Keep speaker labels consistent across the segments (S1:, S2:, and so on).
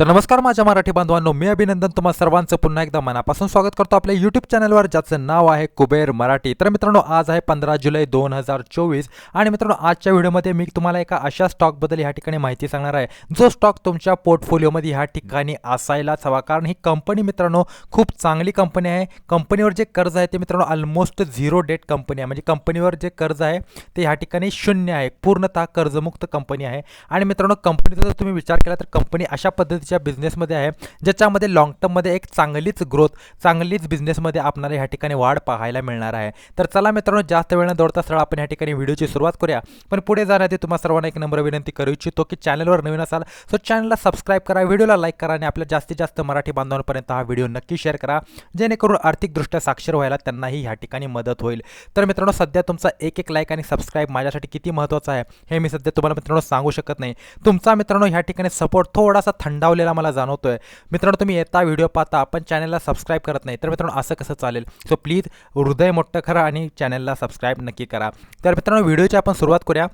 S1: तर नमस्कार माझ्या मराठी बांधवांनो मी अभिनंदन तुम्हा सर्वांचं. पुन्हा एकदा मनापासून स्वागत करतो आपल्या यूट्यूब चॅनलवर ज्याचं नाव आहे कुबेर मराठी. तर मित्रांनो आज आहे पंधरा जुलै दोन हजार चोवीस आणि मित्रांनो आजच्या व्हिडिओमध्ये मी तुम्हाला एका अशा स्टॉकबद्दल ह्या ठिकाणी माहिती सांगणार आहे. जो स्टॉक तुमच्या पोर्टफोलिओमध्ये ह्या ठिकाणी असायलाच हवा. कारण ही कंपनी मित्रांनो खूप चांगली कंपनी आहे. कंपनीवर जे कर्ज आहे ते मित्रांनो ऑलमोस्ट झिरो डेट कंपनी आहे. म्हणजे कंपनीवर जे कर्ज आहे ते ह्या ठिकाणी शून्य आहे. पूर्णतः कर्जमुक्त कंपनी आहे. आणि मित्रांनो कंपनीचा जर तुम्ही विचार केला तर कंपनी अशा पद्धतीच्या बिझनेसमध्ये आहे ज्याच्यामध्ये लॉंग टर्ममध्ये एक चांगलीच ग्रोथ चांगलीच बिझनेसमध्ये आपणाला ह्या ठिकाणी वाढ पाहायला मिळणार आहे. तर चला मित्रांनो जास्त वेळ न दौडता सरळ आपण ह्या ठिकाणी व्हिडिओची सुरुवात करूया. पण पुढे जाण्याआधी तुम्हाला सर्वांना एक नंबर विनंती करू इच्छितो की चॅनलवर नवीन असाल सो चॅनलला सबस्क्राईब करा व्हिडिओला लाईक करा आणि आपल्या जास्तीत जास्त मराठी बांधवांपर्यंत हा व्हिडिओ नक्की शेअर करा जेणेकरून आर्थिकदृष्ट्या साक्षर व्हायला त्यांनाही ह्या ठिकाणी मदत होईल. तर मित्रांनो सध्या तुमचा एक एक लाईक आणि सबस्क्राईब माझ्यासाठी किती महत्त्वाचं आहे हे मी सध्या तुम्हाला मित्रांनो सांगू शकत नाही. तुमचा मित्रांनो ह्या ठिकाणी सपोर्ट थोडासा थंडावलेला मला जाणवतोय. मित्रांनो तुम्ही येता व्हिडिओ पाहता पण चॅनलला सबस्क्राईब करत नाही तर मित्रांनो असं कसं चालेल? सो प्लीज हृदय मोठं करा आणि चॅनलला सबस्क्राईब नक्की करा. तर मित्रांनो व्हिडिओची आपण सुरुवात करूया.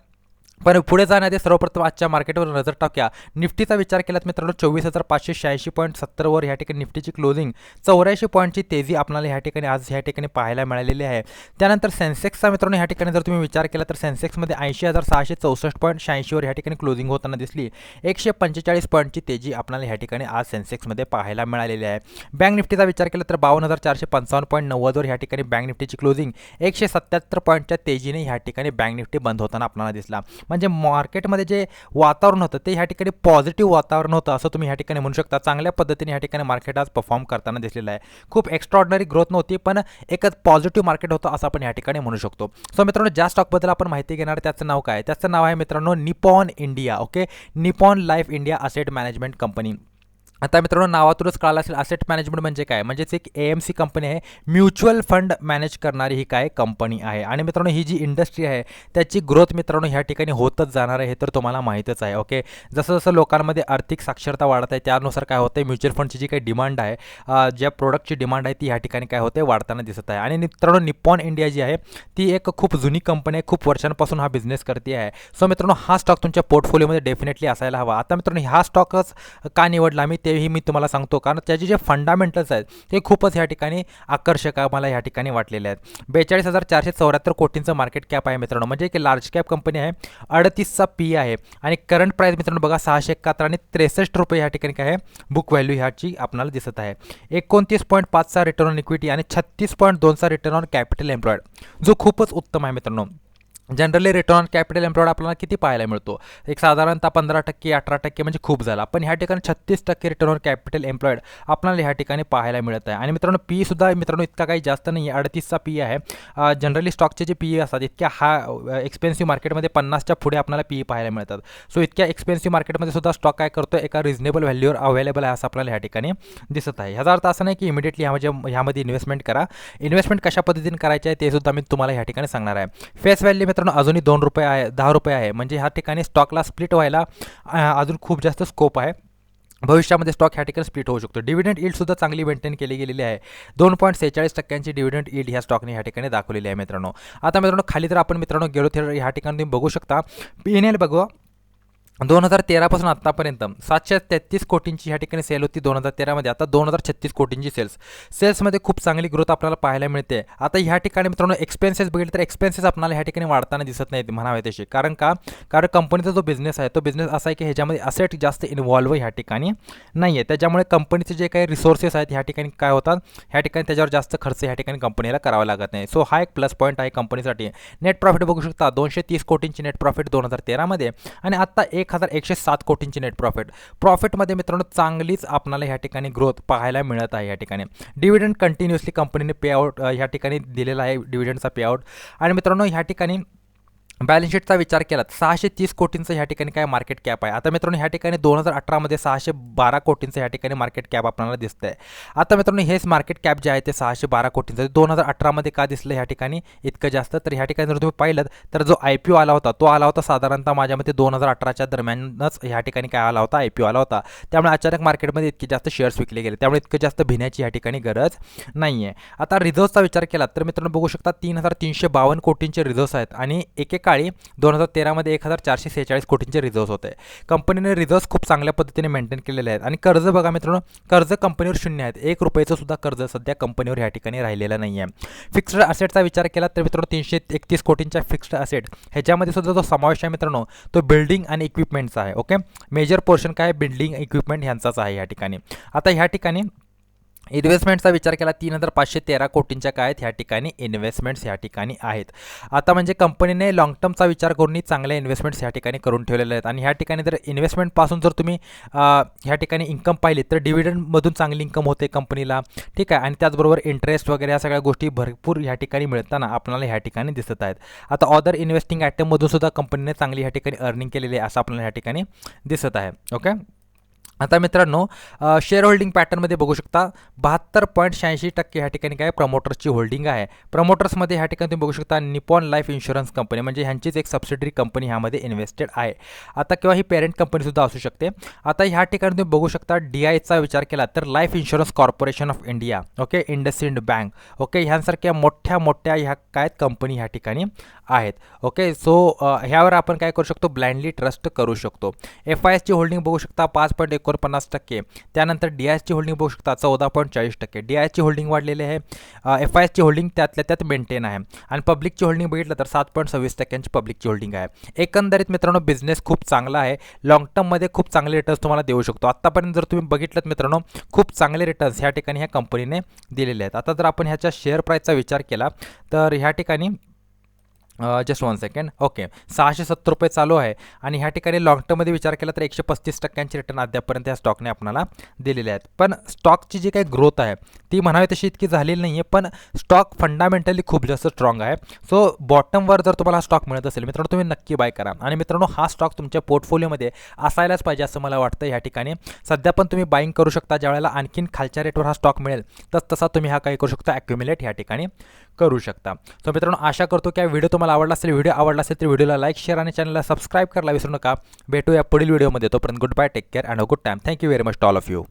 S1: पण पुढे जाण्याआधी सर्वप्रथम आजच्या मार्केटवर नजर टाकूया. निफ्टीचा विचार केलात मित्रांनो चोवीस हजार पाचशे शहाऐंशी पॉईंट सत्तरवर ह्या ठिकाणी निफ्टीची क्लोजिंग चौऱ्याऐंशी पॉईंटची तेजी आपल्याला ह्या ठिकाणी आज ह्या ठिकाणी पाहायला मिळालेली आहे. त्यानंतर सेन्सेक्सचा मित्रांनो ह्या ठिकाणी जर तुम्ही विचार केला तर सेन्सेक्समध्ये ऐंशी हजार सहाशे चौसष्ट पॉईंट शहाऐंशीवर ह्या ठिकाणी क्लोजिंग होताना दिसली. एकशे पंचेचाळीस पॉईंटची तेजी आपल्याला ह्या ठिकाणी आज सेन्सेक्समध्ये पाहायला मिळालेली आहे. बँक निफ्टीचा विचार केला तर बावन्न हजार चारशे पंचावन्न पॉईंट नव्वदवर ह्या ठिकाणी बँक निफ्टीची क्लोजिंग एकशे सत्याहत्तर पॉईंटच्या तेजीने ह्या ठिकाणी बँक निफ्टी बंद होताना आपल्याला दिसला. म्हणजे मार्केटमध्ये जे वातावरण होतं ते ह्या ठिकाणी पॉझिटिव्ह वातावरण होतं असं तुम्ही ह्या ठिकाणी म्हणू शकता. चांगल्या पद्धतीने ह्या ठिकाणी मार्केट आज परफॉर्म करताना दिसलेलं आहे. खूप एक्स्ट्रॉर्डनरी ग्रोथ नव्हती पण एकच पॉझिटिव्ह मार्केट होतं असं आपण ह्या ठिकाणी म्हणू शकतो. सो मित्रांनो ज्या स्टॉकबद्दल आपण माहिती घेणार त्याचं नाव काय? त्याचं नाव आहे मित्रांनो Nippon India okay Nippon life India asset management company आता मित्रांनो नावातूनच कळालं असेल असेट मॅनेजमेंट म्हणजे काय? म्हणजेच एक ए एम सी कंपनी आहे. म्युच्युअल फंड मॅनेज करणारी ही काय कंपनी आहे. आणि मित्रांनो ही जी इंडस्ट्री आहे त्याची ग्रोथ मित्रांनो ह्या ठिकाणी होतच जाणार आहे हे तर तुम्हाला माहीतच आहे ओके जसं जसं लोकांमध्ये आर्थिक साक्षरता वाढत आहे त्यानुसार काय होतं आहे म्युच्युअल फंडची जी काही डिमांड आहे ज्या प्रोडक्टची डिमांड आहे ती ह्या ठिकाणी काय होते वाढताना दिसत आहे. आणि मित्रांनो निप्पॉन इंडिया जी आहे ती एक खूप जुनी कंपनी आहे खूप वर्षांपासून हा बिझनेस करते आहे. सो मित्रांनो हा स्टॉक तुमच्या पोर्टफोलिओमध्ये डेफिनेटली असायला हवा. आता मित्रांनो हा स्टॉकच का निवडला? मी तेही मी तुम्हाला सांगतो. कारण त्याचे जे फंडामेंटल्स आहेत ते खूपच ह्या ठिकाणी आकर्षक मला ह्या ठिकाणी वाटलेले आहेत. बेचाळीस हजार चारशे चौऱ्याहत्तर कोटींचं मार्केट कॅप आहे मित्रांनो. म्हणजे एक लार्ज कॅप कंपनी आहे अडतीसचा पी आहे. आणि करंट प्राईस मित्रांनो बघा सहाशे एकाहत्तर आणि त्रेसष्ट रुपये ह्या ठिकाणी काय आहे? बुक व्हॅल्यू ह्याची आपल्याला दिसत आहे. एकोणतीस पॉईंट पाचचा रिटर्न ऑन इक्विटी आणि छत्तीस पॉईंट दोनचा रिटर्न ऑन कॅपिटल एम्प्लॉईड जो खूपच उत्तम आहे मित्रांनो. Generally return on capital employed आपल्याला किती पाहायला मिळतो? एक साधारणतः पंधरा टक्के अठरा टक्के म्हणजे खूप झाला. पण ह्या ठिकाणी छत्तीस टक्के रिटर्न ऑन कॅपिटल एम्प्लॉईड आपल्याला ह्या ठिकाणी पाहायला मिळत आहे. आणि मित्रांनो पी सुद्धा मित्रांनो इतका काही जास्त नाही आहे अडतीसचा पी आहे. जनरली स्टॉकचे जे पी असतात इतक्या हा एक्सपेन्सिव्ह मार्केटमध्ये पन्नासच्या पुढे आपल्याला पी पाहायला मिळतात. सो इतक्या एक्सपेन्सिव्ह मार्केटमध्ये सुद्धा स्टॉक काय करतो एका रिजनेबल व्हॅल्यूवर अवेलेबल आहे असं आपल्याला ह्या ठिकाणी दिसत आहे. ह्याचा अर्थ असं नाही की इमिडिएटली म्हणजे, ह्यामध्ये ह्यामध्ये इन्व्हेस्टमेंट करा. इन्व्हेस्टमेंट कशा पद्धतीने करायचे आहे ते सुद्धा मी तुम्हाला ह्या ठिकाणी सांगणार आहे. फेस व्हॅल्यू मित्रांनो अजूनही दोन रुपये आहे दहा रुपये आहे. म्हणजे ह्या ठिकाणी स्टॉकला स्प्लिट व्हायला अजून खूप जास्त स्कोप आहे. भविष्यामध्ये स्टॉक ह्या ठिकाणी स्प्लिट होऊ शकतो. डिव्हिडंड ईल्डसुद्धा चांगली मेंटेन केली गेलेली आहे. दोन पॉईंट सेहेचाळीस टक्क्यांची डिव्हिडंड ईल्ड ह्या स्टॉकने ह्या ठिकाणी दाखवलेली आहे मित्रांनो. आता मित्रांनो खाली जर आपण मित्रांनो गेलो तर ह्या ठिकाणी तुम्ही बघू शकता. पी एन एल बघू. दोन हजार तेरापासून आत्तापर्यंत सातशे तेहतीस कोटींची ह्या ठिकाणी सेल होती दोन हजार तेरामध्ये. आता दोन हजार छत्तीस कोटींची सेल्स सेल्समध्ये खूप चांगली ग्रोथ आपल्याला पाहायला मिळते. आता ह्या ठिकाणी मित्रांनो एक्सपेन्सेस बघितले तर एक्सपेन्सेस आपल्याला ह्या ठिकाणी वाढताना दिसत नाहीत म्हणावे तसे. कारण का? कारण कंपनीचा जो बिझनेस आहे तो बिझनेस असा आहे की ह्याच्यामध्ये असेट जास्त इन्व्हॉल्व ह्या ठिकाणी नाही आहे त्याच्यामुळे कंपनीचे जे काही रिसोर्सेस आहेत ह्या ठिकाणी काय होतात? ह्या ठिकाणी त्याच्यावर जास्त खर्च ह्या ठिकाणी कंपनीला करावा लागत नाही. सो हा एक प्लस पॉईंट आहे कंपनीसाठी नेट प्रॉफिट बघू शकता. दोनशे तीस कोटींची नेट प्रॉफिट दोन हजार तेरामध्ये. आणि आत्ता एक एक हजार एकशे सात कोटींची नेट प्रॉफिट प्रॉफिटमध्ये मित्रांनो चांगलीच आपणाला ह्या ठिकाणी ग्रोथ पाहायला मिळत आहे या ठिकाणी. डिव्हिडंड कंटिन्युअसली कंपनीने पे आउट ह्या ठिकाणी दिलेला आहे डिव्हिडंडचा पे आउट आणि मित्रांनो ह्या ठिकाणी बॅलन्स शीटचा विचार केला तर सहाशे तीस कोटींचं ह्या ठिकाणी काय मार्केट कॅप आहे? आता मित्रांनो ह्या ठिकाणी दोन हजार अठरामध्ये सहाशे बारा कोटींचं ह्या ठिकाणी मार्केट कॅप आपल्याला दिसतं आहे आता मित्रांनो हेच मार्केट कॅप जे आहे ते सहाशे बारा कोटींचं दोन हजार अठरामध्ये का दिसलं ह्या ठिकाणी? इतकं जास्त. तर ह्या ठिकाणी जर तुम्ही पाहिलं तर जो आय पी ओ आला होता तो आला होता साधारणतः माझ्यामध्ये दोन हजार अठराच्या दरम्यानच ह्या ठिकाणी काय आला होता? आय पी ओ आला होता. त्यामुळे अचानक मार्केटमध्ये इतके जास्त शेअर्स विकले गेले. त्यामुळे इतकं जास्त भिण्याची ह्या ठिकाणी गरज नाही आहे आता रिझर्व्हचा विचार केला तर मित्रांनो बघू शकता तीन हजार तीनशे बावन्न कोटींचे रिझर्व्स आहेत आणि एक एक काळी दोन हजार तेरामध्ये एक हजार चारशे सेहेचाळीस कोटींचे रिझर्व्स होते. कंपनीने रिझर्व्स खूप चांगल्या पद्धतीने मेंटेन केलेले आहेत. आणि कर्ज बघा मित्रांनो कर्ज कंपनीवर शून्य आहेत. एक रुपयाचं सुद्धा कर्ज सध्या कंपनीवर या ठिकाणी राहिलेलं नाही आहे फिक्स्ड असेटचा विचार केला तर मित्रांनो तीनशे एकतीस कोटींच्या फिक्स्ड असेट ह्याच्यामध्ये सुद्धा जो समावेश आहे मित्रांनो तो बिल्डिंग आणि इक्विपमेंटचा आहे ओके मेजर पोर्शन काय? बिल्डिंग इक्विपमेंट ह्यांचाच आहे या ठिकाणी. आता ह्या ठिकाणी इन्व्हेस्टमेंटचा विचार केला तीन हजार पाचशे तेरा कोटींच्या काळात ह्या ठिकाणी इन्व्हेस्टमेंट्स ह्या ठिकाणी आहेत. आता म्हणजे कंपनीने लाँग टर्मचा विचार करूनही चांगल्या इन्व्हेस्टमेंट्स ह्या ठिकाणी करून ठेवलेले आहेत. आणि ह्या ठिकाणी जर इन्व्हेस्टमेंटपासून जर तुम्ही ह्या ठिकाणी इन्कम पाहिली तर डिव्हिडंडमधून चांगली इन्कम होते कंपनीला. ठीक आहे? आणि त्याचबरोबर इंटरेस्ट वगैरे या सगळ्या गोष्टी भरपूर ह्या ठिकाणी मिळताना आपल्याला ह्या ठिकाणी दिसत आहेत. आता ऑदर इन्व्हेस्टिंग आयटममधून सुद्धा कंपनीने चांगली ह्या ठिकाणी अर्निंग केलेली आहे असं आपल्याला ह्या ठिकाणी दिसत आहे. ओके आता मित्रांनो शेअर होल्डिंग पॅटर्नमध्ये बघू शकता बहात्तर पॉईंट शहाऐंशी टक्के ह्या ठिकाणी काय प्रमोटर्सची होल्डिंग आहे. प्रमोटर्समध्ये ह्या ठिकाणी तुम्ही बघू शकता निपॉन लाईफ इन्शुरन्स कंपनी म्हणजे ह्यांचीच एक सबसिडरी कंपनी ह्यामध्ये इन्व्हेस्टेड आहे. आता किंवा ही पेरेंट कंपनीसुद्धा असू शकते. आता ह्या ठिकाणी तुम्ही बघू शकता डी आयचा विचार केला तर life insurance corporation of India okay IndusInd bank okay ह्यांसारख्या मोठ्या मोठ्या ह्या काय कंपनी ह्या ठिकाणी आहेत ओके सो ह्यावर आपण काय करू शकतो ब्लाइंडली ट्रस्ट करू शकतो. एफ आय एसची होल्डिंग बघू शकता पाच पॉईंट एकोणपन्नास टक्के. त्यानंतर डी आय एसची होल्डिंग बघू शकता चौदा पॉईंट चाळीस टक्के. डी आय होल्डिंग वाढलेली आहे. एफ आय एसची होल्डिंग त्यातल्या त्यात मेंटेन आहे. आणि पब्लिकची होल्डिंग बघितलं तर सात पॉईंट सव्वीस टक्क्यांची पब्लिकची होल्डिंग आहे. एकंदरीत मित्रांनो बिझनेस खूप चांगला आहे. लॉंग टर्ममध्ये खूप चांगले रिटर्न्स तुम्हाला देऊ शकतो. आत्तापर्यंत जर तुम्ही बघितलं मित्रांनो खूप चांगले रिटर्न्स ह्या ठिकाणी ह्या कंपनीने दिलेले आहेत. आता जर आपण ह्याच्या शेअर प्राईसचा विचार केला तर ह्या ठिकाणी जस्ट वन सेकंड ओके सहाशे सत्तर रुपये चालू आहे. आणि ह्या ठिकाणी लाँग टर्ममध्ये विचार केला तर एकशे पस्तीस टक्क्यांची रिटर्न अद्यापर्यंत या स्टॉकने आपल्याला दिलेले आहेत. पण स्टॉकची जी काही ग्रोथ आहे ती म्हणावी तशी इतकी झालेली नाही आहे पण स्टॉक फंडामेंटली खूप जास्त स्ट्रॉंग आहे. सो बॉटमवर जर तुम्हाला हा स्टॉक मिळत असेल मित्रांनो तुम्ही नक्की बाय करा. आणि मित्रांनो हा स्टॉक तुमच्या पोर्टफोलिओमध्ये असायलाच पाहिजे असं मला वाटतं या ठिकाणी. सध्या पण तुम्ही बाईंग करू शकता ज्यावेळेला आणखीन खालच्या रेटवर हा स्टॉक मिळेल तस तसा तुम्ही हा काही करू शकता ॲक्युम्युलेट या ठिकाणी करू शकता. सो मित्रांनो आशा करतो की हा व्हिडिओ तुम्हाला आवडला असेल व्हिडिओ आवडला असेल तर व्हिडिओला लाईक शेअर आणि चॅनलला सबस्क्राईब करायला विसरू नका. भेटूया पुढील व्हिडिओमध्ये तोपर्यंत good bye take care and a good time thank you very much all of you